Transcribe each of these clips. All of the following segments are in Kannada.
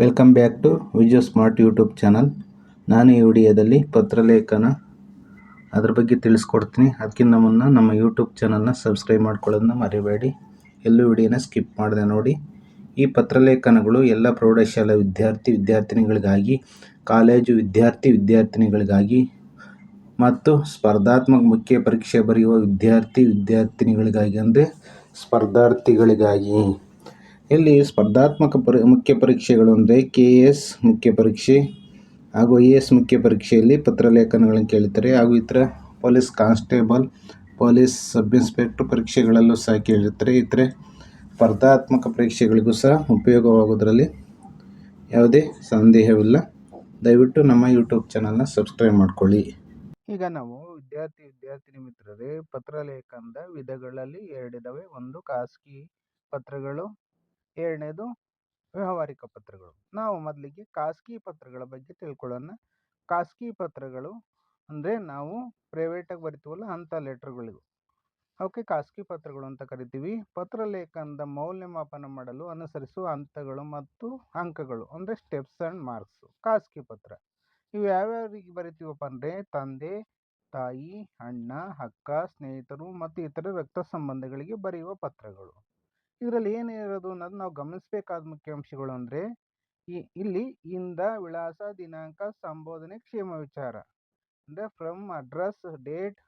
Welcome back to Vijay smart YouTube channel ನಾನು ಈ ವಿಡಿಯೋದಲ್ಲಿ ಪತ್ರಲೇಖನ ಅದ್ರ ಬಗ್ಗೆ ತಿಳಿಸ್ಕೊಡ್ತೀನಿ. ಅದಕ್ಕಿಂತ ಮುನ್ನ ನಮ್ಮ ಯೂಟ್ಯೂಬ್ ಚಾನಲ್ನ ಸಬ್ಸ್ಕ್ರೈಬ್ ಮಾಡ್ಕೊಳ್ಳೋದನ್ನ ಮರಿಬೇಡಿ. ಎಲ್ಲೂ ವಿಡಿಯೋನ ಸ್ಕಿಪ್ ಮಾಡಿದೆ ನೋಡಿ. ಈ ಪತ್ರಲೇಖನಗಳು ಎಲ್ಲ ಪ್ರೌಢಶಾಲಾ ವಿದ್ಯಾರ್ಥಿ ವಿದ್ಯಾರ್ಥಿನಿಗಳಿಗಾಗಿ, ಕಾಲೇಜು ವಿದ್ಯಾರ್ಥಿ ವಿದ್ಯಾರ್ಥಿನಿಗಳಿಗಾಗಿ ಮತ್ತು ಸ್ಪರ್ಧಾತ್ಮಕ ಮುಖ್ಯ ಪರೀಕ್ಷೆ ಬರೆಯುವ ವಿದ್ಯಾರ್ಥಿ ವಿದ್ಯಾರ್ಥಿನಿಗಳಿಗಾಗಿ ಅಂದರೆ ಸ್ಪರ್ಧಾರ್ಥಿಗಳಿಗಾಗಿ. ಇಲ್ಲಿ ಸ್ಪರ್ಧಾತ್ಮಕ ಪರಿ, ಮುಖ್ಯ ಪರೀಕ್ಷೆಗಳು ಅಂದರೆ ಕೆ ಎ ಎಸ್ ಮುಖ್ಯ ಪರೀಕ್ಷೆ ಹಾಗೂ ಎ ಎಸ್ ಮುಖ್ಯ ಪರೀಕ್ಷೆಯಲ್ಲಿ ಪತ್ರಲೇಖನಗಳನ್ನು ಕೇಳುತ್ತಾರೆ ಹಾಗೂ ಇತರ police constable, police sub inspector ಪರೀಕ್ಷೆಗಳಲ್ಲೂ ಸಹ ಕೇಳಿರ್ತಾರೆ. ಇತರೆ ಸ್ಪರ್ಧಾತ್ಮಕ ಪರೀಕ್ಷೆಗಳಿಗೂ ಸಹ ಉಪಯೋಗವಾಗೋದ್ರಲ್ಲಿ ಯಾವುದೇ ಸಂದೇಹವಿಲ್ಲ. ದಯವಿಟ್ಟು ನಮ್ಮ ಯೂಟ್ಯೂಬ್ ಚಾನಲ್ನ ಸಬ್ಸ್ಕ್ರೈಬ್ ಮಾಡ್ಕೊಳ್ಳಿ. ಈಗ ನಾವು ವಿದ್ಯಾರ್ಥಿ, ವಿದ್ಯಾರ್ಥಿನಿ ಮಿತ್ರರೇ, ಪತ್ರಲೇಖನದ ವಿಧಗಳಲ್ಲಿ ಎರಡಿದ್ದಾವೆ ಒಂದು ಖಾಸಗಿ ಪತ್ರಗಳು ಎರಡನೇದು ವ್ಯಾವಹಾರಿಕ ಪತ್ರಗಳು. ನಾವು ಮೊದಲಿಗೆ ಖಾಸಗಿ ಪತ್ರಗಳ ಬಗ್ಗೆ ತಿಳ್ಕೊಳ್ಳೋಣ. ಖಾಸಗಿ ಪತ್ರಗಳು ಅಂದರೆ ನಾವು ಪ್ರೈವೇಟಾಗಿ ಬರಿತೀವಲ್ಲ ಅಂಥ ಲೆಟ್ರ್ಗಳಿಗೂ ಅವಕ್ಕೆ ಖಾಸಗಿ ಪತ್ರಗಳು ಅಂತ ಕರಿತೀವಿ. ಪತ್ರಲೇಖನದ ಮೌಲ್ಯಮಾಪನ ಮಾಡಲು ಅನುಸರಿಸುವ ಹಂತಗಳು ಮತ್ತು ಅಂಕಗಳು ಅಂದರೆ ಸ್ಟೆಪ್ಸ್ ಆ್ಯಂಡ್ ಮಾರ್ಕ್ಸು ಖಾಸಗಿ ಪತ್ರ. ಇವು ಯಾವ್ಯಾವರಿಗೆ ಬರಿತೀವಪ್ಪ ಅಂದರೆ ತಂದೆ, ತಾಯಿ, ಅಣ್ಣ, ಅಕ್ಕ, ಸ್ನೇಹಿತರು ಮತ್ತು ಇತರ ರಕ್ತ ಸಂಬಂಧಗಳಿಗೆ ಬರೆಯುವ ಪತ್ರಗಳು. ಇದರಲ್ಲಿ ಏನಿರೋದು ಅನ್ನೋದು ನಾವು ಗಮನಿಸಬೇಕಾದ ಮುಖ್ಯಾಂಶಗಳು ಅಂದರೆ, ಈ ಇಲ್ಲಿ ಇಂದ ವಿಳಾಸ, ದಿನಾಂಕ, ಸಂಬೋಧನೆ, ಕ್ಷೇಮ ವಿಚಾರ. ಅಂದರೆ ಫ್ರಮ್ ಅಡ್ರೆಸ್ ಡೇಟ್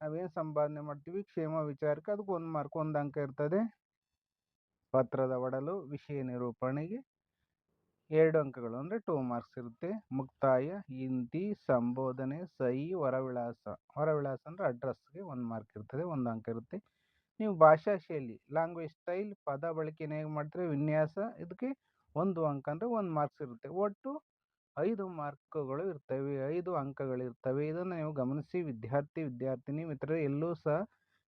ನಾವೇನು ಸಂಪಾದನೆ ಮಾಡ್ತೀವಿ, ಕ್ಷೇಮ ವಿಚಾರಕ್ಕೆ ಅದಕ್ಕೆ ಒಂದು ಮಾರ್ಕ್ ಒಂದು ಅಂಕ ಇರ್ತದೆ. ಪತ್ರದ ಒಡಲು, ವಿಷಯ ನಿರೂಪಣೆಗೆ ಎರಡು ಅಂಕಗಳು ಅಂದರೆ ಟೂ ಮಾರ್ಕ್ಸ್ ಇರುತ್ತೆ. ಮುಕ್ತಾಯ ಇಂತಿ ಸಂಬೋಧನೆ, ಸಹಿ, ಹೊರವಿಳಾಸ. ಹೊರವಿಳಾಸ ಅಂದರೆ ಅಡ್ರೆಸ್ಗೆ ಒಂದು ಮಾರ್ಕ್ ಇರ್ತದೆ, ಒಂದು ಅಂಕ ಇರುತ್ತೆ. ನೀವು ಭಾಷಾ ಶೈಲಿ ಲ್ಯಾಂಗ್ವೇಜ್ ಸ್ಟೈಲ್ ಪದ ಬಳಕೆನ ಹೇಗೆ ಮಾಡ್ತೀರಿ, ವಿನ್ಯಾಸ ಇದಕ್ಕೆ ಒಂದು ಅಂಕ ಅಂದರೆ ಒಂದು ಮಾರ್ಕ್ಸ್ ಇರುತ್ತೆ. ಒಟ್ಟು ಐದು ಮಾರ್ಕ್ಗಳು ಇರ್ತವೆ, ಐದು ಅಂಕಗಳಿರ್ತವೆ ಇದನ್ನು ನೀವು ಗಮನಿಸಿ, ವಿದ್ಯಾರ್ಥಿ, ವಿದ್ಯಾರ್ಥಿನಿ ಮಿತ್ರ ಎಲ್ಲೂ ಸಹ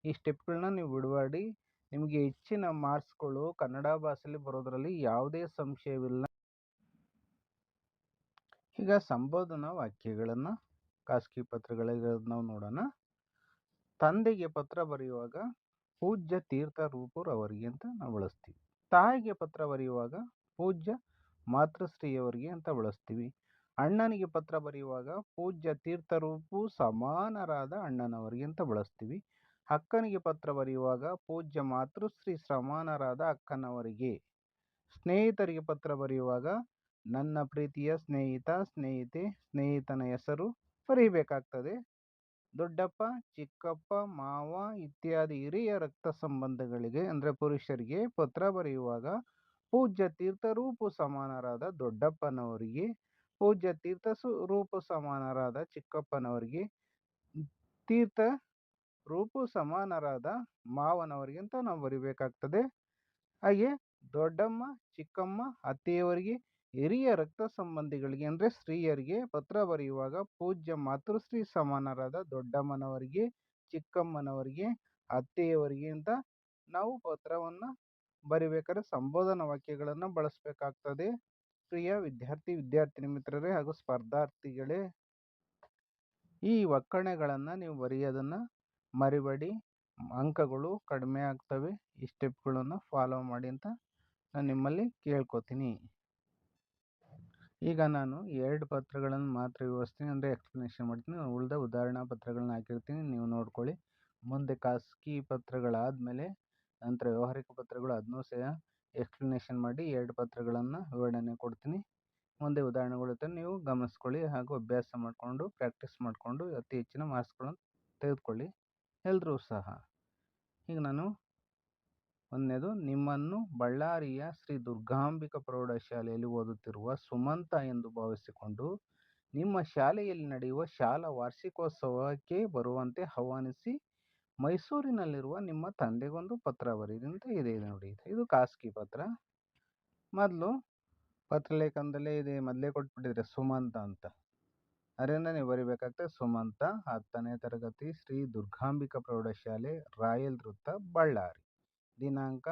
ಈ ಸ್ಟೆಪ್ಗಳನ್ನ ನೀವು ಬಿಡಬೇಡಿ. ನಿಮಗೆ ಹೆಚ್ಚಿನ ಮಾರ್ಕ್ಸ್ಗಳು ಕನ್ನಡ ಭಾಷೆಯಲ್ಲಿ ಬರೋದರಲ್ಲಿ ಯಾವುದೇ ಸಂಶಯವಿಲ್ಲ. ಈಗ ಸಂಬೋಧನಾ ವಾಕ್ಯಗಳನ್ನು, ಖಾಸಗಿ ಪತ್ರಗಳಿರೋದು ನಾವು ನೋಡೋಣ. ತಂದೆಗೆ ಪತ್ರ ಬರೆಯುವಾಗ ಪೂಜ್ಯ ತೀರ್ಥ ರೂಪುರವರಿಗೆ ಅಂತ ನಾವು ಬಳಸ್ತೀವಿ. ತಾಯಿಗೆ ಪತ್ರ ಬರೆಯುವಾಗ ಪೂಜ್ಯ ಮಾತೃಶ್ರೀಯವರಿಗೆ ಅಂತ ಬಳಸ್ತೀವಿ. ಅಣ್ಣನಿಗೆ ಪತ್ರ ಬರೆಯುವಾಗ ಪೂಜ್ಯ ತೀರ್ಥರೂಪು ಸಮಾನರಾದ ಅಣ್ಣನವರಿಗೆ ಅಂತ ಬಳಸ್ತೀವಿ. ಅಕ್ಕನಿಗೆ ಪತ್ರ ಬರೆಯುವಾಗ ಪೂಜ್ಯ ಮಾತೃಶ್ರೀ ಸಮಾನರಾದ ಅಕ್ಕನವರಿಗೆ. ಸ್ನೇಹಿತರಿಗೆ ಪತ್ರ ಬರೆಯುವಾಗ ನನ್ನ ಪ್ರೀತಿಯ ಸ್ನೇಹಿತ, ಸ್ನೇಹಿತೆ, ಸ್ನೇಹಿತನ ಹೆಸರು ಬರೀಬೇಕಾಗ್ತದೆ. ದೊಡ್ಡಪ್ಪ, ಚಿಕ್ಕಪ್ಪ, ಮಾವ ಇತ್ಯಾದಿ ಹಿರಿಯ ರಕ್ತ ಸಂಬಂಧಗಳಿಗೆ, ಅಂದರೆ ಪುರುಷರಿಗೆ ಪತ್ರ ಬರೆಯುವಾಗ ಪೂಜ್ಯ ತೀರ್ಥರೂಪು ಸಮಾನರಾದ ದೊಡ್ಡಪ್ಪನವರಿಗೆ, ಪೂಜ್ಯ ತೀರ್ಥ ರೂಪು ಸಮಾನರಾದ ಚಿಕ್ಕಪ್ಪನವರಿಗೆ, ತೀರ್ಥ ರೂಪು ಸಮಾನರಾದ ಮಾವನವರಿಗೆ ಅಂತ ನಾವು ಬರಿಬೇಕಾಗ್ತದೆ. ಹಾಗೆ ದೊಡ್ಡಮ್ಮ, ಚಿಕ್ಕಮ್ಮ, ಅತ್ತೆಯವರಿಗೆ ಹಿರಿಯ ರಕ್ತ ಸಂಬಂಧಿಗಳಿಗೆ ಅಂದರೆ ಸ್ತ್ರೀಯರಿಗೆ ಪತ್ರ ಬರೆಯುವಾಗ ಪೂಜ್ಯ ಮಾತೃಶ್ರೀ ಸಮಾನರಾದ ದೊಡ್ಡಮ್ಮನವರಿಗೆ, ಚಿಕ್ಕಮ್ಮನವರಿಗೆ, ಅತ್ತೆಯವರಿಗೆ ಅಂತ ನಾವು ಪತ್ರವನ್ನು ಬರಿಬೇಕಾದ್ರೆ ಸಂಬೋಧನಾ ವಾಕ್ಯಗಳನ್ನು ಬಳಸಬೇಕಾಗ್ತದೆ. ಪ್ರಿಯ ವಿದ್ಯಾರ್ಥಿ, ವಿದ್ಯಾರ್ಥಿನಿ ಮಿತ್ರರೇ ಹಾಗೂ ಸ್ಪರ್ಧಾರ್ಥಿಗಳೇ, ಈ ಒಕ್ಕಣೆಗಳನ್ನು ನೀವು ಬರೆಯೋದನ್ನು ಮರಿಬೇಡಿ. ಅಂಕಗಳು ಕಡಿಮೆ ಆಗ್ತವೆ. ಈ ಸ್ಟೆಪ್ಗಳನ್ನು ಫಾಲೋ ಮಾಡಿ ಅಂತ ನಾನು ನಿಮ್ಮಲ್ಲಿ ಕೇಳ್ಕೊತೀನಿ. ಈಗ ನಾನು ಎರಡು ಪತ್ರಗಳನ್ನು ಮಾತ್ರ ವಿವರಿಸ್ತೀನಿ ಅಂದರೆ ಎಕ್ಸ್ಪ್ಲನೇಷನ್ ಮಾಡ್ತೀನಿ. ಉಳಿದ ಉದಾಹರಣಾ ಪತ್ರಗಳನ್ನ ಹಾಕಿರ್ತೀನಿ. ನೀವು ನೋಡ್ಕೊಳ್ಳಿ. ಮುಂದೆ ಖಾಸಗಿ ಪತ್ರಗಳಾದಮೇಲೆ ನಂತರ ವ್ಯವಹಾರಿಕ ಪತ್ರಗಳು ಅದನ್ನೂ ಸಹ ಎಕ್ಸ್ಪ್ಲನೇಷನ್ ಮಾಡಿ ಎರಡು ಪತ್ರಗಳನ್ನು ವಿವರಣೆ ಕೊಡ್ತೀನಿ. ಮುಂದೆ ಉದಾಹರಣೆಗಳು ನೀವು ಗಮನಿಸ್ಕೊಳ್ಳಿ ಹಾಗೂ ಅಭ್ಯಾಸ ಮಾಡಿಕೊಂಡು ಪ್ರಾಕ್ಟೀಸ್ ಮಾಡಿಕೊಂಡು ಅತಿ ಹೆಚ್ಚಿನ ಮಾರ್ಕ್ಸ್ಗಳನ್ನು ತೆಗೆದುಕೊಳ್ಳಿ. ಎಲ್ಲರೂ ಸಹ. ಈಗ ನಾನು ಒಂದನೇದು, ನಿಮ್ಮನ್ನು ಬಳ್ಳಾರಿಯ ಶ್ರೀ ದುರ್ಗಾಂಬಿಕಾ ಪ್ರೌಢಶಾಲೆಯಲ್ಲಿ ಓದುತ್ತಿರುವ ಸುಮಂತ ಎಂದು ಭಾವಿಸಿಕೊಂಡು, ನಿಮ್ಮ ಶಾಲೆಯಲ್ಲಿ ನಡೆಯುವ ಶಾಲಾ ವಾರ್ಷಿಕೋತ್ಸವಕ್ಕೆ ಬರುವಂತೆ ಆಹ್ವಾನಿಸಿ, ಮೈಸೂರಿನಲ್ಲಿರುವ ನಿಮ್ಮ ತಂದೆಗೊಂದು ಪತ್ರ ಬರೆಯಿರಿ ಅಂತ ಇದೆ ನೋಡಿ. ಇದು ಖಾಸಗಿ ಪತ್ರ. ಮೊದಲು ಪತ್ರ ಲೇಖನದಲ್ಲೇ ಇದೆ, ಮೊದಲೇ ಕೊಟ್ಬಿಟ್ಟಿದ್ರೆ ಸುಮಂತ ಅಂತ. ಅದರಿಂದ ನೀವು ಬರಿಬೇಕಾಗ್ತದೆ ಸುಮಂತ, ಹತ್ತನೇ ತರಗತಿ ಶ್ರೀ ದುರ್ಗಾಂಬಿಕಾ ಪ್ರೌಢಶಾಲೆ ರಾಯಲ್ ವೃತ್ತ, ಬಳ್ಳಾರಿ. ದಿನಾಂಕ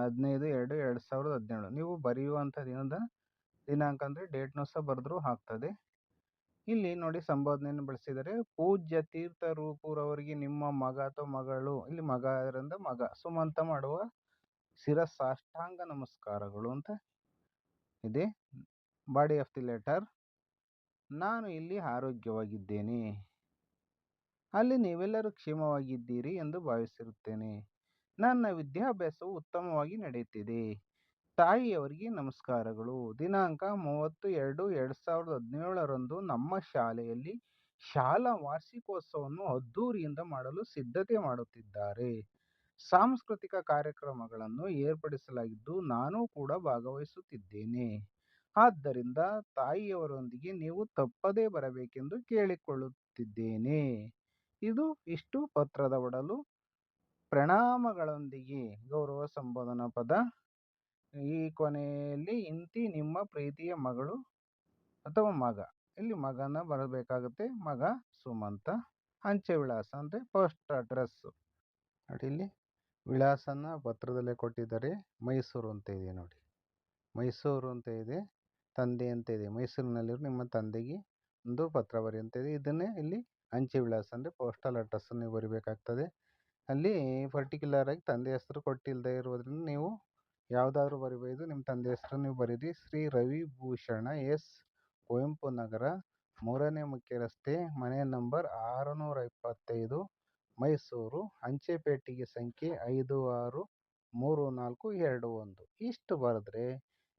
ಹದಿನೈದು, ಎರಡು ಎರಡು ಸಾವಿರದ ಹದಿನೇಳು. ನೀವು ಬರೆಯುವಂಥ ದಿನದ ದಿನಾಂಕ ಅಂದರೆ ಡೇಟ್ನು ಸಹ ಬರೆದ್ರೂ ಆಗ್ತದೆ. ಇಲ್ಲಿ ನೋಡಿ ಸಂಬೋಧನೆಯನ್ನು ಬಳಸಿದರೆ, ಪೂಜ್ಯ ತೀರ್ಥ ರೂಪುರವರಿಗೆ ನಿಮ್ಮ ಮಗ ಅಥವಾ ಮಗಳು, ಇಲ್ಲಿ ಮಗ ಅದರಿಂದ ಮಗ, ಸುಮಂತ ಮಾಡುವ ಶಿರಸಾಷ್ಟಾಂಗ ನಮಸ್ಕಾರಗಳು ಅಂತ ಇದೆ. ಬಾಡಿ ಆಫ್ ದಿ ಲೆಟರ್, ನಾನು ಇಲ್ಲಿ ಆರೋಗ್ಯವಾಗಿದ್ದೇನೆ. ಅಲ್ಲಿ ನೀವೆಲ್ಲರೂ ಕ್ಷೇಮವಾಗಿದ್ದೀರಿ ಎಂದು ಭಾವಿಸಿರುತ್ತೇನೆ. ನನ್ನ ವಿದ್ಯಾಭ್ಯಾಸವು ಉತ್ತಮವಾಗಿ ನಡೆಯುತ್ತಿದೆ ತಾಯಿಯವರಿಗೆ ನಮಸ್ಕಾರಗಳು. ದಿನಾಂಕ ಮೂವತ್ತು ಎರಡು ಎರಡು ಸಾವಿರದ ಹದಿನೇಳರಂದು ನಮ್ಮ ಶಾಲೆಯಲ್ಲಿ ಶಾಲಾ ವಾರ್ಷಿಕೋತ್ಸವವನ್ನು ಅದ್ದೂರಿಯಿಂದ ಮಾಡಲು ಸಿದ್ಧತೆ ಮಾಡುತ್ತಿದ್ದಾರೆ. ಸಾಂಸ್ಕೃತಿಕ ಕಾರ್ಯಕ್ರಮಗಳನ್ನು ಏರ್ಪಡಿಸಲಾಗಿದ್ದು ನಾನು ಕೂಡ ಭಾಗವಹಿಸುತ್ತಿದ್ದೇನೆ. ಆದ್ದರಿಂದ ತಾಯಿಯವರೊಂದಿಗೆ ನೀವು ತಪ್ಪದೇ ಬರಬೇಕೆಂದು ಕೇಳಿಕೊಳ್ಳುತ್ತಿದ್ದೇನೆ. ಇದು ಇಷ್ಟು ಪತ್ರದ ಒಡಲು. ಪ್ರಣಾಮಗಳೊಂದಿಗೆ ಗೌರವ ಸಂಬೋಧನಾ ಪದ. ಈ ಕೊನೆಯಲ್ಲಿ, ಇಂತಿ ನಿಮ್ಮ ಪ್ರೀತಿಯ ಮಗಳು ಅಥವಾ ಮಗ? ಇಲ್ಲಿ ಮಗನ ಬರಬೇಕಾಗುತ್ತೆ. ಮಗ ಸುಮಂತ, ಅಂಚೆ ವಿಳಾಸ ಅಂದರೆ ಪೋಸ್ಟ್ ಅಡ್ರೆಸ್. ನೋಡಿ ಇಲ್ಲಿ ವಿಳಾಸನ ಪತ್ರದಲ್ಲೇ ಕೊಟ್ಟಿದ್ದಾರೆ. ಮೈಸೂರು ಅಂತ ಇದೆ ನೋಡಿ. ಮೈಸೂರು ಅಂತ ಇದೆ, ತಂದೆ ಅಂತ ಇದೆ. ಮೈಸೂರಿನಲ್ಲಿರೋ ನಿಮ್ಮ ತಂದೆಗೆ ಒಂದು ಪತ್ರ ಬರಿ ಅಂತ ಇದೆ ಇದನ್ನೇ ಇಲ್ಲಿ ಅಂಚೆ ವಿಳಾಸ ಅಂದರೆ ಪೋಸ್ಟಲ್ ಅಡ್ರೆಸ್ ನೀವು ಬರಿಬೇಕಾಗ್ತದೆ. ಅಲ್ಲಿ ಪರ್ಟಿಕ್ಯುಲರ್ ಆಗಿ ತಂದೆ ಹೆಸರು ಕೊಟ್ಟಿಲ್ಲದೆ ಇರೋದ್ರಿಂದ ನೀವು ಯಾವುದಾದ್ರೂ ಬರಿಬೋದು. ನಿಮ್ಮ ತಂದೆ ಹೆಸರು ನೀವು ಬರೀರಿ. ಶ್ರೀ ರವಿ ಭೂಷಣ ಎಸ್. ಕುವೆಂಪು ನಗರ ಮೂರನೇ ಮುಖ್ಯ ರಸ್ತೆ ಮನೆ ನಂಬರ್ ಆರುನೂರ ಇಪ್ಪತ್ತೈದು ಮೈಸೂರು. ಅಂಚೆ ಪೇಟಿಗೆ ಸಂಖ್ಯೆ ಐದು ಆರು ಮೂರು ನಾಲ್ಕು ಎರಡು ಒಂದು. ಇಷ್ಟು ಬರೆದ್ರೆ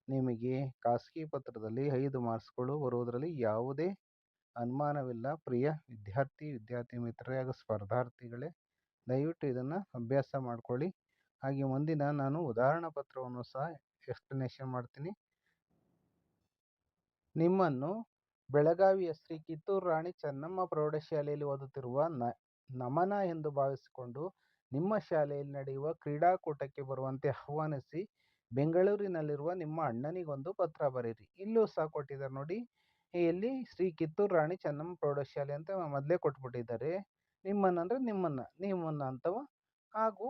ನಿಮಗೆ ಖಾಸಗಿ ಪತ್ರದಲ್ಲಿ ಐದು ಮಾರ್ಕ್ಸ್ಗಳು ಬರುವುದರಲ್ಲಿ ಯಾವುದೇ ಅನುಮಾನವಿಲ್ಲ. ಪ್ರಿಯ ವಿದ್ಯಾರ್ಥಿ ವಿದ್ಯಾರ್ಥಿ ಮಿತ್ರರೇ ಹಾಗೂ ಸ್ಪರ್ಧಾರ್ಥಿಗಳೇ ದಯವಿಟ್ಟು ಇದನ್ನು ಅಭ್ಯಾಸ ಮಾಡ್ಕೊಳ್ಳಿ. ಹಾಗೆ ಮುಂದಿನ ನಾನು ಉದಾಹರಣಾ ಪತ್ರವನ್ನು ಸಹ ಎಕ್ಸ್ಪ್ಲನೇಷನ್ ಮಾಡ್ತೀನಿ. ನಿಮ್ಮನ್ನು ಬೆಳಗಾವಿಯ ಶ್ರೀ ಕಿತ್ತೂರು ರಾಣಿ ಚೆನ್ನಮ್ಮ ಪ್ರೌಢಶಾಲೆಯಲ್ಲಿ ಓದುತ್ತಿರುವ ನ, ನಮನ ಎಂದು ಭಾವಿಸಿಕೊಂಡು ನಿಮ್ಮ ಶಾಲೆಯಲ್ಲಿ ನಡೆಯುವ ಕ್ರೀಡಾಕೂಟಕ್ಕೆ ಬರುವಂತೆ ಆಹ್ವಾನಿಸಿ ಬೆಂಗಳೂರಿನಲ್ಲಿರುವ ನಿಮ್ಮ ಅಣ್ಣನಿಗೊಂದು ಪತ್ರ ಬರೀರಿ ಇಲ್ಲೂ ಸಹ ಕೊಟ್ಟಿದ್ದಾರೆ ನೋಡಿ. ಇಲ್ಲಿ ಶ್ರೀ ಕಿತ್ತೂರು ರಾಣಿ ಚೆನ್ನಮ್ಮ ಪ್ರೌಢಶಾಲೆ ಅಂತ ಮೊದಲೇ ಕೊಟ್ಬಿಟ್ಟಿದ್ದಾರೆ. ನಿಮ್ಮನ್ನ ಅಂದರೆ ನಿಮ್ಮನ್ನ ನಿಮ್ಮನ್ನ ಅಂತವ? ಹಾಗೂ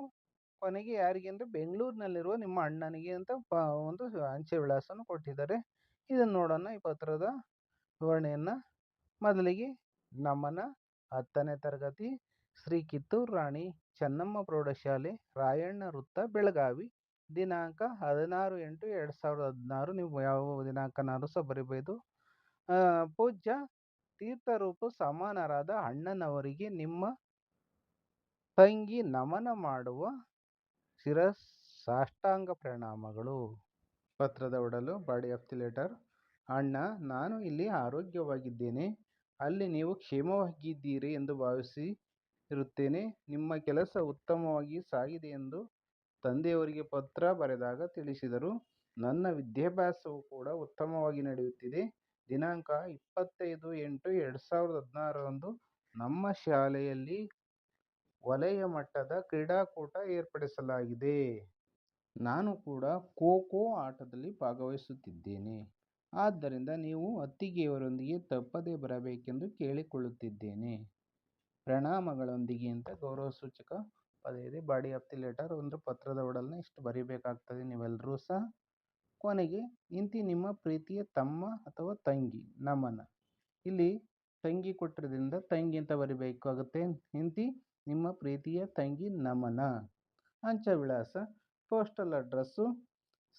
ಕೊನೆಗೆ ಯಾರಿಗೆ ಅಂದರೆ ಬೆಂಗಳೂರಿನಲ್ಲಿರುವ ನಿಮ್ಮ ಅಣ್ಣನಿಗೆ ಅಂತ ಪ ಒಂದು ಅಂಚೆ ವಿಳಾಸವನ್ನು ಕೊಟ್ಟಿದ್ದಾರೆ. ಇದನ್ನು ನೋಡೋಣ ಈ ಪತ್ರದ ವಿವರಣೆಯನ್ನು. ಮೊದಲಿಗೆ ನಮನ, ಹತ್ತನೇ ತರಗತಿ ಶ್ರೀ ಕಿತ್ತೂರು ರಾಣಿ, ಚೆನ್ನಮ್ಮ ಪ್ರೌಢಶಾಲೆ, ರಾಯಣ್ಣ ವೃತ್ತ, ಬೆಳಗಾವಿ. ದಿನಾಂಕ ಹದಿನಾರು ಎಂಟು ಎರಡು ಸಾವಿರದ ಹದಿನಾರು. ನೀವು ಯಾವ ದಿನಾಂಕನಾದ್ರೂ ಸಹ ಬರಿಬೋದು. ಪೂಜ್ಯ ತೀರ್ಥರೂಪ ಸಮಾನರಾದ ಅಣ್ಣನವರಿಗೆ ನಿಮ್ಮ ತಂಗಿ ನಮನ ಮಾಡುವ ಶಿರಸಾಷ್ಟಾಂಗ ಪ್ರಣಾಮಗಳು. ಪತ್ರದ ಒಡಲು, ಬಾಡಿ ಆಫ್ ದಿ ಲೆಟರ್. ಅಣ್ಣ, ನಾನು ಇಲ್ಲಿ ಆರೋಗ್ಯವಾಗಿದ್ದೇನೆ. ಅಲ್ಲಿ ನೀವು ಕ್ಷೇಮವಾಗಿದ್ದೀರಿ ಎಂದು ಭಾವಿಸಿ ಇರುತ್ತೇನೆ ನಿಮ್ಮ ಕೆಲಸ ಉತ್ತಮವಾಗಿ ಸಾಗಿದೆ ಎಂದು ತಂದೆಯವರಿಗೆ ಪತ್ರ ಬರೆದಾಗ ತಿಳಿಸಿದರು. ನನ್ನ ವಿದ್ಯಾಭ್ಯಾಸವು ಕೂಡ ಉತ್ತಮವಾಗಿ ನಡೆಯುತ್ತಿದೆ. ದಿನಾಂಕ ಇಪ್ಪತ್ತೈದು ಎಂಟು ಎರಡು ಸಾವಿರದ ಹದಿನಾರರಂದು ನಮ್ಮ ಶಾಲೆಯಲ್ಲಿ ವಲಯ ಮಟ್ಟದ ಕ್ರೀಡಾಕೂಟ ಏರ್ಪಡಿಸಲಾಗಿದೆ. ನಾನು ಕೂಡ ಖೋ ಖೋ ಆಟದಲ್ಲಿ ಭಾಗವಹಿಸುತ್ತಿದ್ದೇನೆ. ಆದ್ದರಿಂದ ನೀವು ಅತ್ತಿಗೆಯವರೊಂದಿಗೆ ತಪ್ಪದೇ ಬರಬೇಕೆಂದು ಕೇಳಿಕೊಳ್ಳುತ್ತಿದ್ದೇನೆ. ಪ್ರಣಾಮಗಳೊಂದಿಗೆ ಅಂತ ಗೌರವ ಸೂಚಕ ಪದ ಇದೆ ಬಾಡಿ ಆಫ್ ದಿ ಲೆಟರ್ ಒಂದು ಪತ್ರದ ಒಡಲನ್ನ ಇಷ್ಟು ಬರೀಬೇಕಾಗ್ತದೆ ನೀವೆಲ್ಲರೂ ಸಹ. ಕೊನೆಗೆ ಇಂತಿ ನಿಮ್ಮ ಪ್ರೀತಿಯ ತಮ್ಮ ಅಥವಾ ತಂಗಿ, ನಮನ? ಇಲ್ಲಿ ತಂಗಿ ಕೊಟ್ಟಿರೋದ್ರಿಂದ ತಂಗಿ ಅಂತ ಬರಿಬೇಕಾಗುತ್ತೆ ಇಂತಿ ನಿಮ್ಮ ಪ್ರೀತಿಯ ತಂಗಿ, ನಮನ? ಅಂಚ ವಿಳಾಸ postal address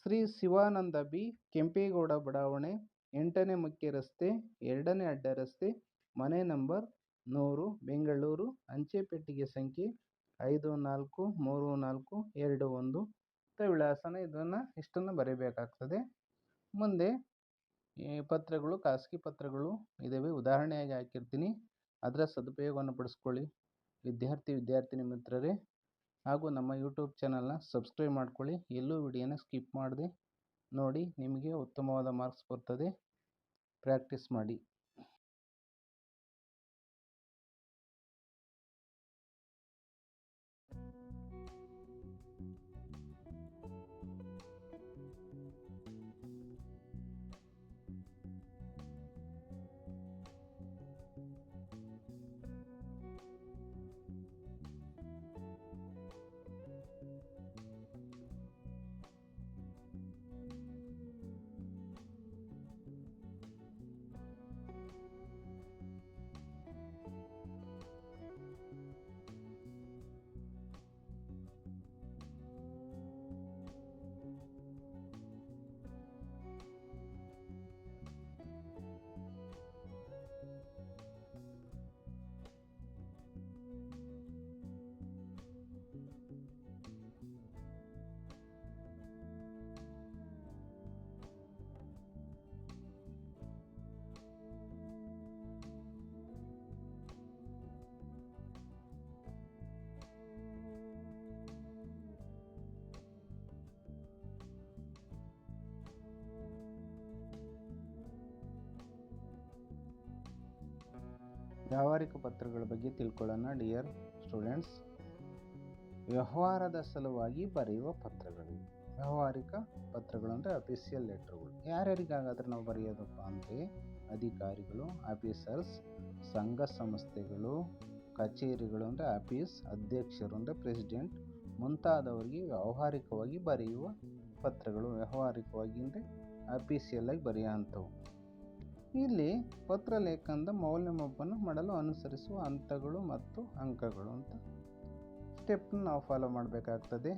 Shri Shivananda B Kempegowda ಬಡಾವಣೆ ಎಂಟನೇ ಮುಖ್ಯ ರಸ್ತೆ, ಎರಡನೇ ಅಡ್ಡ ರಸ್ತೆ, ಮನೆ ನಂಬರ್ ನೂರು, ಬೆಂಗಳೂರು ಅಂಚೆ ಪೆಟ್ಟಿಗೆ ಸಂಖ್ಯೆ ಐದು ನಾಲ್ಕು ಮೂರು ನಾಲ್ಕು ಎರಡು ಒಂದು. ಅಂತ ವಿಳಾಸನ ಇದನ್ನು ಇಷ್ಟನ್ನು ಬರೀಬೇಕಾಗ್ತದೆ. ಮುಂದೆ ಈ ಪತ್ರಗಳು, ಖಾಸಗಿ ಪತ್ರಗಳು ಇದ್ದಾವೆ ಉದಾಹರಣೆಯಾಗಿ ಹಾಕಿರ್ತೀನಿ. ಅದರ ಸದುಪಯೋಗವನ್ನು ಪಡಿಸ್ಕೊಳ್ಳಿ. ವಿದ್ಯಾರ್ಥಿ, ವಿದ್ಯಾರ್ಥಿನಿ ಮಿತ್ರರೇ, ಹಾಗೂ ನಮ್ಮ ಯೂಟ್ಯೂಬ್ ಚಾನಲ್ನ ಸಬ್ಸ್ಕ್ರೈಬ್ ಮಾಡ್ಕೊಳ್ಳಿ. ಎಲ್ಲೂ ವಿಡಿಯೋನ ಸ್ಕಿಪ್ ಮಾಡದೆ ನೋಡಿ, ನಿಮಗೆ ಉತ್ತಮವಾದ ಮಾರ್ಕ್ಸ್ ಬರ್ತದೆ. ಪ್ರಾಕ್ಟೀಸ್ ಮಾಡಿ. ವ್ಯಾವಹಾರಿಕ ಪತ್ರಗಳ ಬಗ್ಗೆ ತಿಳ್ಕೊಳ್ಳೋಣ, ಡಿಯರ್ ಸ್ಟೂಡೆಂಟ್ಸ್. ವ್ಯವಹಾರದ ಸಲುವಾಗಿ ಬರೆಯುವ ಪತ್ರಗಳು. ವ್ಯಾವಹಾರಿಕ ಪತ್ರಗಳು ಅಂದರೆ ಅಫಿಷಿಯಲ್ ಲೆಟರ್ಗಳು ಯಾರ್ಯಾರಿಗಾಗಾದ್ರೆ ನಾವು ಬರೆಯೋದಪ್ಪ ಅಂದರೆ ಅಧಿಕಾರಿಗಳು ಆಫೀಸರ್ಸ್ ಸಂಘ ಸಂಸ್ಥೆಗಳು, ಕಚೇರಿಗಳು ಅಂದರೆ ಆಫೀಸ್ ಅಧ್ಯಕ್ಷರು ಅಂದರೆ ಪ್ರೆಸಿಡೆಂಟ್ ಮುಂತಾದವರಿಗೆ ವ್ಯಾವಹಾರಿಕವಾಗಿ ಬರೆಯುವ ಪತ್ರಗಳು. ವ್ಯವಹಾರಿಕವಾಗಿ ಅಂದರೆ ಆಫೀಸಿಯಲ್ ಆಗಿ ಬರೆಯುವಂಥವು ಇಲ್ಲಿ ಪತ್ರ ಲೇಖನದ ಮೌಲ್ಯಮಾಪನ ಮಾಡಲು ಅನುಸರಿಸುವ ಹಂತಗಳು ಮತ್ತು ಅಂಕಗಳು ಅಂತ. ಸ್ಟೆಪ್ನ ನಾವು ಫಾಲೋ ಮಾಡಬೇಕಾಗ್ತದೆ.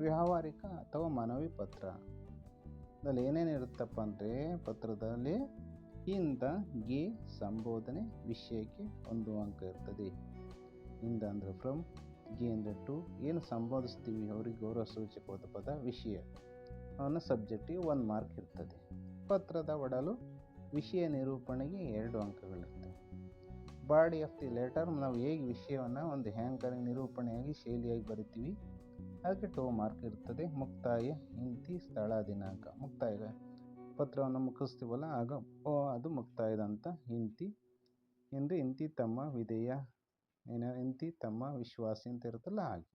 ವ್ಯಾವಹಾರಿಕ ಅಥವಾ ಮನವಿ ಪತ್ರ. ಅದರಲ್ಲಿ ಏನೇನಿರುತ್ತಪ್ಪ ಅಂದರೆ ಪತ್ರದಲ್ಲಿ ಇಂದ ಗೆ ಸಂಬೋಧನೆ ವಿಷಯಕ್ಕೆ ಒಂದು ಅಂಕ ಇರ್ತದೆ. ಇಂದ ಅಂದರೆ ಫ್ರಮ್ಗೆ ಅಂದರೆ ಟು ಏನು ಸಂಬೋಧಿಸ್ತೀವಿ ಅವ್ರಿಗೆ ಗೌರವ ಸೂಚಕವಾದ ಪದ, ವಿಷಯ. ಅವನ ಸಬ್ಜೆಕ್ಟಿಗೆ ಒಂದು ಮಾರ್ಕ್ ಇರ್ತದೆ. ಪತ್ರದ ಒಡಲು ವಿಷಯ ನಿರೂಪಣೆಗೆ ಎರಡು ಅಂಕಗಳಿರ್ತವೆ ಬಾಡಿ ಆಫ್ ದಿ ಲೆಟರ್ ನಾವು ಹೇಗೆ ವಿಷಯವನ್ನು ಒಂದು ಹ್ಯಾಂಕರ್ ನಿರೂಪಣೆಯಾಗಿ ಶೈಲಿಯಾಗಿ ಬರಿತೀವಿ? ಅದಕ್ಕೆ ಟೋ ಮಾರ್ಕ್ ಇರ್ತದೆ. ಮುಕ್ತಾಯ ಇಂತಿ ಸ್ಥಳ, ದಿನಾಂಕ. ಮುಕ್ತಾಯ ಪತ್ರವನ್ನು ಮುಗಿಸ್ತೀವಲ್ಲ, ಆಗ ಓ, ಅದು ಮುಕ್ತಾಯದಂತ ಇಂತಿ ಎಂದು ಇಂತಿ ತಮ್ಮ ವಿಧೇಯ, ಏನೋ ಇಂತಿ ತಮ್ಮ ವಿಶ್ವಾಸ ಅಂತ ಇರುತ್ತಲ್ಲ ಹಾಗೆ.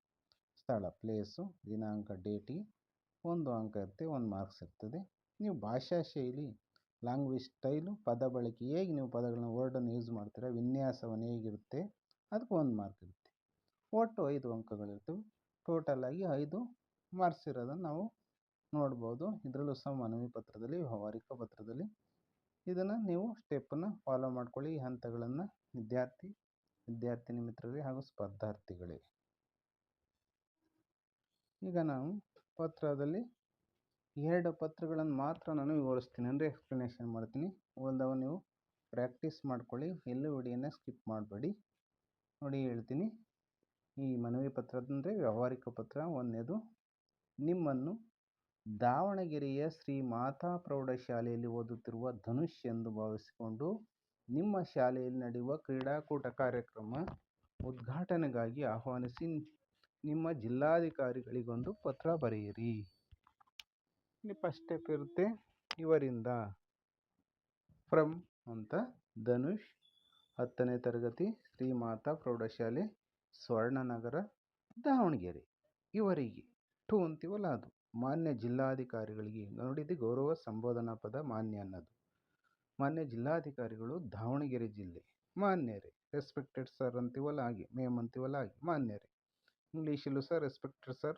ಸ್ಥಳ ಪ್ಲೇಸು ದಿನಾಂಕ ಡೇಟಿಗೆ ಒಂದು ಅಂಕ ಇರುತ್ತೆ, ಒಂದು ಮಾರ್ಕ್ಸ್ ಇರ್ತದೆ. ನೀವು ಭಾಷಾ ಶೈಲಿ ಲ್ಯಾಂಗ್ವೇಜ್ ಸ್ಟೈಲು ಪದ ಬಳಕೆ ಹೇಗೆ ನೀವು ಪದಗಳನ್ನ ವರ್ಡನ್ನು ಯೂಸ್ ಮಾಡ್ತೀರಾ, ವಿನ್ಯಾಸವನ್ನು ಹೇಗಿರುತ್ತೆ, ಅದಕ್ಕೆ ಒಂದು ಮಾರ್ಕ್ ಇರುತ್ತೆ. ಒಟ್ಟು ಐದು ಅಂಕಗಳಿರ್ತವೆ. ಆಗಿ ಐದು ಮಾರ್ಕ್ಸ್ ಇರೋದನ್ನು ನಾವು ನೋಡ್ಬೋದು. ಇದರಲ್ಲೂ ಸಹ ಮನವಿ ಪತ್ರದಲ್ಲಿ, ವ್ಯವಹಾರಿಕ ಪತ್ರದಲ್ಲಿ. ಇದನ್ನು ನೀವು ಸ್ಟೆಪ್ಪನ್ನು ಫಾಲೋ ಮಾಡ್ಕೊಳ್ಳಿ. ಈ ಹಂತಗಳನ್ನು ವಿದ್ಯಾರ್ಥಿ, ವಿದ್ಯಾರ್ಥಿನಿ ಮಿತ್ರರಿಗೆ ಹಾಗೂ ಸ್ಪರ್ಧಾರ್ಥಿಗಳಿಗೆ ಈಗ ನಾವು ಪತ್ರದಲ್ಲಿ ಎರಡು ಪತ್ರಗಳನ್ನು ಮಾತ್ರ ನಾನು ವಿವರಿಸ್ತೀನಿ. ಅಂದರೆ ಎಕ್ಸ್ಪ್ಲನೇಷನ್ ಮಾಡ್ತೀನಿ. ಉಳಿದವ ನೀವು ಪ್ರಾಕ್ಟೀಸ್ ಮಾಡ್ಕೊಳ್ಳಿ. ಎಲ್ಲ ವಿಡಿಯೋನ ಸ್ಕಿಪ್ ಮಾಡಬೇಡಿ. ನೋಡಿ ಹೇಳ್ತೀನಿ. ಈ ಮನವಿ ಪತ್ರದಂದರೆ ವ್ಯಾವಹಾರಿಕ ಪತ್ರ. ಒಂದನೇದು, ನಿಮ್ಮನ್ನು ದಾವಣಗೆರೆಯ ಶ್ರೀ ಮಾತಾ ಪ್ರೌಢಶಾಲೆಯಲ್ಲಿ ಓದುತ್ತಿರುವ ಧನುಷ್ ಎಂದು ಭಾವಿಸಿಕೊಂಡು ನಿಮ್ಮ ಶಾಲೆಯಲ್ಲಿ ನಡೆಯುವ ಕ್ರೀಡಾಕೂಟ ಕಾರ್ಯಕ್ರಮ ಉದ್ಘಾಟನೆಗಾಗಿ ಆಹ್ವಾನಿಸಿ ನಿಮ್ಮ ಜಿಲ್ಲಾಧಿಕಾರಿಗಳಿಗೊಂದು ಪತ್ರ ಬರೆಯಿರಿ. ಇಲ್ಲಿ ಫಸ್ಟ್ ಸ್ಟೆಪ್ ಇರುತ್ತೆ. ಇವರಿಂದ ಫ್ರಮ್ ಅಂತ ಧನುಷ್ ಹತ್ತನೇ ತರಗತಿ ಶ್ರೀ ಮಾತಾ ಪ್ರೌಢಶಾಲೆ, ಸ್ವರ್ಣನಗರ, ದಾವಣಗೆರೆ. ಇವರಿಗೆ ಟು ಅಂತೀವಲ್ಲ ಅದು. ಮಾನ್ಯ ಜಿಲ್ಲಾಧಿಕಾರಿಗಳಿಗೆ ನೋಡಿದ್ದು ಗೌರವ ಸಂಬೋಧನಾ ಪದ ಮಾನ್ಯ ಅನ್ನೋದು. ಮಾನ್ಯ ಜಿಲ್ಲಾಧಿಕಾರಿಗಳು ದಾವಣಗೆರೆ ಜಿಲ್ಲೆ. ಮಾನ್ಯರೇ. ರೆಸ್ಪೆಕ್ಟೆಡ್ ಸರ್ ಅಂತೀವಲ್ಲ ಹಾಗೆ ಮೇಮ್ ಅಂತೀವಲ್ಲ ಹಾಗೆ, ಮಾನ್ಯರೇ. ಇಂಗ್ಲೀಷಲ್ಲೂ ಸರ್ ರೆಸ್ಪೆಕ್ಟೆಡ್ ಸರ್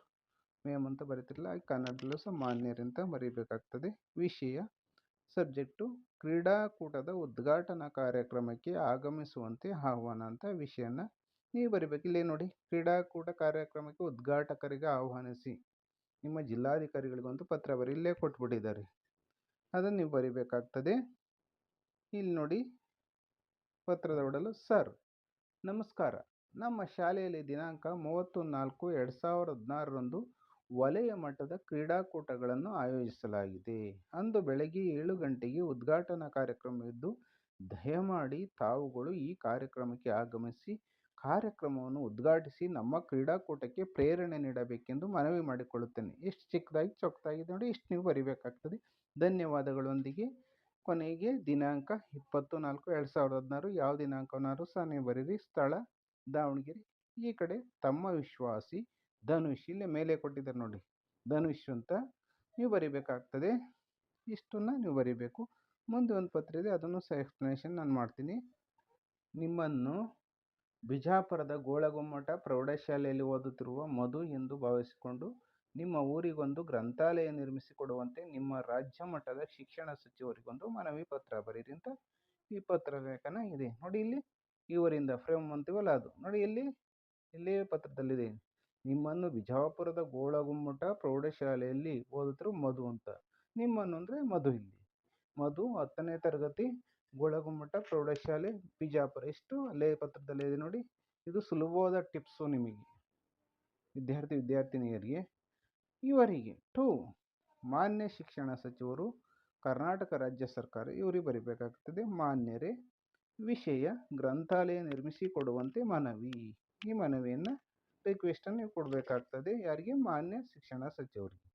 ಮೇಮ್ ಅಂತ ಬರೀತಿರಲ್ಲ ಕನ್ನಡದಲ್ಲೂ ಸಹ ಮಾನ್ಯರೇ ಅಂತ ಬರೀಬೇಕಾಗ್ತದೆ. ವಿಷಯ, ಸಬ್ಜೆಕ್ಟು, ಕ್ರೀಡಾಕೂಟದ ಉದ್ಘಾಟನಾ ಕಾರ್ಯಕ್ರಮಕ್ಕೆ ಆಗಮಿಸುವಂತೆ ಆಹ್ವಾನ ಅಂತ ವಿಷಯನ ನೀವು ಬರಿಬೇಕು. ಇಲ್ಲೇ ನೋಡಿ, ಕ್ರೀಡಾಕೂಟ ಕಾರ್ಯಕ್ರಮಕ್ಕೆ ಉದ್ಘಾಟಕರಿಗೆ ಆಹ್ವಾನಿಸಿ. ನಿಮ್ಮ ಜಿಲ್ಲಾಧಿಕಾರಿಗಳಿಗೊಂದು ಪತ್ರ ಬರಿ ಇಲ್ಲೇ ಕೊಟ್ಬಿಟ್ಟಿದ್ದಾರೆ. ಅದನ್ನು ನೀವು ಬರಿಬೇಕಾಗ್ತದೆ. ಇಲ್ಲಿ ನೋಡಿ, ಪತ್ರದ ಒಡಲು, ಸರ್, ನಮಸ್ಕಾರ. ನಮ್ಮ ಶಾಲೆಯಲ್ಲಿ ದಿನಾಂಕ ಮೂವತ್ತು ನಾಲ್ಕು ಎರಡು ಸಾವಿರದ ಹದಿನಾರರಂದು ವಲಯ ಮಟ್ಟದ ಕ್ರೀಡಾಕೂಟಗಳನ್ನು ಆಯೋಜಿಸಲಾಗಿದೆ. ಅಂದು ಬೆಳಗ್ಗೆ ಏಳು ಗಂಟೆಗೆ ಉದ್ಘಾಟನಾ ಕಾರ್ಯಕ್ರಮವಿದ್ದು ದಯಮಾಡಿ ತಾವುಗಳು ಈ ಕಾರ್ಯಕ್ರಮಕ್ಕೆ ಆಗಮಿಸಿ, ಕಾರ್ಯಕ್ರಮವನ್ನು ಉದ್ಘಾಟಿಸಿ ನಮ್ಮ ಕ್ರೀಡಾಕೂಟಕ್ಕೆ ಪ್ರೇರಣೆ ನೀಡಬೇಕೆಂದು ಮನವಿ ಮಾಡಿಕೊಳ್ಳುತ್ತೇನೆ. ಎಷ್ಟು ಚಿಕ್ಕದಾಗಿ ಚೊಕ್ಕದಾಗಿದೆ ನೋಡಿ, ಇಷ್ಟು ನೀವು ಬರಿಬೇಕಾಗ್ತದೆ. ಧನ್ಯವಾದಗಳೊಂದಿಗೆ. ಕೊನೆಗೆ ದಿನಾಂಕ ಇಪ್ಪತ್ತು ನಾಲ್ಕು, ಎರಡು ಸಾವಿರದ ಹದಿನಾರು. ಯಾವ ದಿನಾಂಕವನ್ನಾದ್ರೂ ಸಹ ನೀವು ಬರೀರಿ. ಸ್ಥಳ ದಾವಣಗೆರೆ. ಈ ಕಡೆ ತಮ್ಮ ವಿಶ್ವಾಸಿ ಧನುಷ್ ಇಲ್ಲಿ ಮೇಲೆ ಕೊಟ್ಟಿದ್ದಾರೆ ನೋಡಿ. ಧನುಷ್ ಅಂತ ನೀವು ಬರಿಬೇಕಾಗ್ತದೆ. ಇಷ್ಟನ್ನು ನೀವು ಬರಿಬೇಕು. ಮುಂದೆ ಒಂದು ಪತ್ರ ಇದೆ, ಅದನ್ನು ಸಹ ಎಕ್ಸ್ಪ್ಲನೇಷನ್ ನಾನು ಮಾಡ್ತೀನಿ. ನಿಮ್ಮನ್ನು ಬಿಜಾಪುರದ ಗೋಳಗುಮ್ಮಟ ಪ್ರೌಢಶಾಲೆಯಲ್ಲಿ ಓದುತ್ತಿರುವ ಮಧು ಎಂದು ಭಾವಿಸಿಕೊಂಡು ನಿಮ್ಮ ಊರಿಗೊಂದು ಗ್ರಂಥಾಲಯ ನಿರ್ಮಿಸಿಕೊಡುವಂತೆ ನಿಮ್ಮ ರಾಜ್ಯ ಮಟ್ಟದ ಶಿಕ್ಷಣ ಸಚಿವರಿಗೊಂದು ಮನವಿ ಪತ್ರ ಬರೀರಿ ಅಂತ ಈ ಪತ್ರ ಲೇಖನ ಇದೆ. ನೋಡಿ ಇಲ್ಲಿ, ಇವರಿಂದ ಫ್ರೇಮ್ ಅಂತೀವಲ್ಲ ಅದು. ನೋಡಿ ಇಲ್ಲಿ ಇಲ್ಲಿ ಪತ್ರದಲ್ಲಿದೆ. ನಿಮ್ಮನ್ನು ಬಿಜಾಪುರದ ಗೋಳಗುಮ್ಮಟ ಪ್ರೌಢಶಾಲೆಯಲ್ಲಿ ಓದುತ್ತಿರುವ ಮಧು ಅಂತ. ನಿಮ್ಮನ್ನು ಅಂದರೆ ಮಧು ಇಲ್ಲಿ. ಮಧು ಹತ್ತನೇ ತರಗತಿ ಗೋಳಗುಮ್ಮಟ ಪ್ರೌಢಶಾಲೆ ಬಿಜಾಪುರ. ಎಷ್ಟು ಅಲ್ಲೇ ಪತ್ರದಲ್ಲಿ ಇದೆ ನೋಡಿ. ಇದು ಸುಲಭವಾದ ಟಿಪ್ಸು ನಿಮಗೆ. ವಿದ್ಯಾರ್ಥಿ ವಿದ್ಯಾರ್ಥಿನಿಯರಿಗೆ. ಇವರಿಗೆ ಟು ಮಾನ್ಯ ಶಿಕ್ಷಣ ಸಚಿವರು, ಕರ್ನಾಟಕ ರಾಜ್ಯ ಸರ್ಕಾರ ಇವರಿಗೆ ಬರೀಬೇಕಾಗ್ತದೆ. ಮಾನ್ಯರೇ, ವಿಷಯ ಗ್ರಂಥಾಲಯ ನಿರ್ಮಿಸಿ ಕೊಡುವಂತೆ ಮನವಿ. ಈ ಮನವಿಯನ್ನು ರಿಕ್ವೆಸ್ಟನ್ನು ಕೊಡಬೇಕಾಗ್ತದೆ, ಯಾರಿಗೆ? ಮಾನ್ಯ ಶಿಕ್ಷಣ ಸಚಿವರಿಗೆ.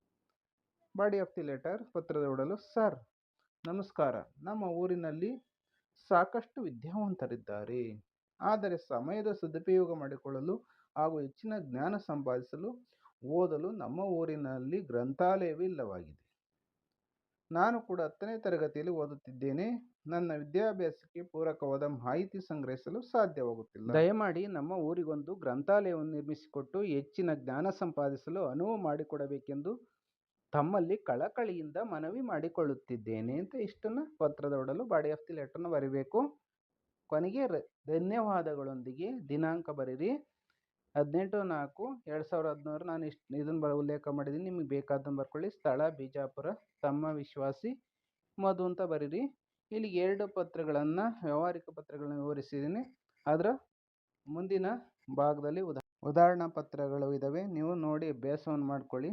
ಬಾಡಿ ಆಫ್ ದಿ ಲೆಟರ್ ಪತ್ರದ ಒಡಲು, ಸರ್, ನಮಸ್ಕಾರ. ನಮ್ಮ ಊರಿನಲ್ಲಿ ಸಾಕಷ್ಟು ವಿದ್ಯಾವಂತರಿದ್ದಾರೆ. ಆದರೆ ಸಮಯದ ಸದುಪಯೋಗ ಮಾಡಿಕೊಳ್ಳಲು ಹಾಗೂ ಹೆಚ್ಚಿನ ಜ್ಞಾನ ಸಂಪಾದಿಸಲು ಓದಲು ನಮ್ಮ ಊರಿನಲ್ಲಿ ಗ್ರಂಥಾಲಯವೇ ಇಲ್ಲವಾಗಿದೆ. ನಾನು ಕೂಡ ಹತ್ತನೇ ತರಗತಿಯಲ್ಲಿ ಓದುತ್ತಿದ್ದೇನೆ. ನನ್ನ ವಿದ್ಯಾಭ್ಯಾಸಕ್ಕೆ ಪೂರಕವಾದ ಮಾಹಿತಿ ಸಂಗ್ರಹಿಸಲು ಸಾಧ್ಯವಾಗುತ್ತಿಲ್ಲ. ದಯಮಾಡಿ ನಮ್ಮ ಊರಿಗೊಂದು ಗ್ರಂಥಾಲಯವನ್ನು ನಿರ್ಮಿಸಿಕೊಟ್ಟು ಹೆಚ್ಚಿನ ಜ್ಞಾನ ಸಂಪಾದಿಸಲು ಅನುವು ಮಾಡಿಕೊಡಬೇಕೆಂದು ತಮ್ಮಲ್ಲಿ ಕಳಕಳಿಯಿಂದ ಮನವಿ ಮಾಡಿಕೊಳ್ಳುತ್ತಿದ್ದೇನೆ ಅಂತ ಇಷ್ಟನ್ನು ಪತ್ರದೊಡಲು ಬಾಡಿ ಆಫ್ ದಿ ಲೆಟರ್ನ ಬರೀಬೇಕು. ಕೊನೆಗೆ ಧನ್ಯವಾದಗಳೊಂದಿಗೆ ದಿನಾಂಕ ಬರೀರಿ ಹದಿನೆಂಟು ನಾಲ್ಕು, ಎರಡು ಸಾವಿರದ ಹದಿನಾರು ನಾನು ಇಷ್ಟು ಇದನ್ನು ಬ ಉಲ್ಲೇಖ ಮಾಡಿದ್ದೀನಿ ನಿಮಗೆ ಬೇಕಾದ್ದನ್ನು ಬರ್ಕೊಳ್ಳಿ. ಸ್ಥಳ, ಬಿಜಾಪುರ, ತಮ್ಮ ವಿಶ್ವಾಸಿ ಮಧು ಅಂತ ಬರೀರಿ. ಇಲ್ಲಿ ಎರಡು ಪತ್ರಗಳನ್ನು, ವ್ಯವಹಾರಿಕ ಪತ್ರಗಳನ್ನು ವಿವರಿಸಿದ್ದೀನಿ ಅದರ ಮುಂದಿನ ಭಾಗದಲ್ಲಿ ಉದಾ, ಉದಾಹರಣಾ ಪತ್ರಗಳು ಇದ್ದಾವೆ ನೀವು ನೋಡಿ ಅಭ್ಯಾಸವನ್ನು ಮಾಡ್ಕೊಳ್ಳಿ.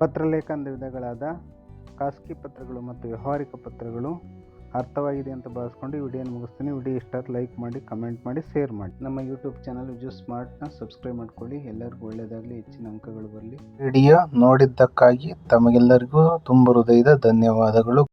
ಪತ್ರಲೇಖನದ ವಿಧಗಳಾದ ಖಾಸಗಿ ಪತ್ರಗಳು ಮತ್ತು ವ್ಯವಹಾರಿಕ ಪತ್ರಗಳು ಅರ್ಥವಾಗಿದೆ ಅಂತ ಭಾವಿಸ್ಕೊಂಡು ವಿಡಿಯೋನ ಮುಗಿಸ್ತೀನಿ. ವಿಡಿಯೋ ಇಷ್ಟ ಲೈಕ್ ಮಾಡಿ, ಕಮೆಂಟ್ ಮಾಡಿ, ಶೇರ್ ಮಾಡಿ. ನಮ್ಮ ಯೂಟ್ಯೂಬ್ ಚಾನಲ್ ವಿಜು ಸ್ಮಾರ್ಟ್ನ ಸಬ್ಸ್ಕ್ರೈಬ್ ಮಾಡ್ಕೊಳ್ಳಿ. ಎಲ್ಲರಿಗೂ ಒಳ್ಳೆಯದಾಗಲಿ, ಹೆಚ್ಚಿನ ಅಂಕಗಳು ಬರಲಿ. ವಿಡಿಯೋ ನೋಡಿದ್ದಕ್ಕಾಗಿ ತಮಗೆಲ್ಲರಿಗೂ ತುಂಬ ಹೃದಯದ ಧನ್ಯವಾದಗಳು.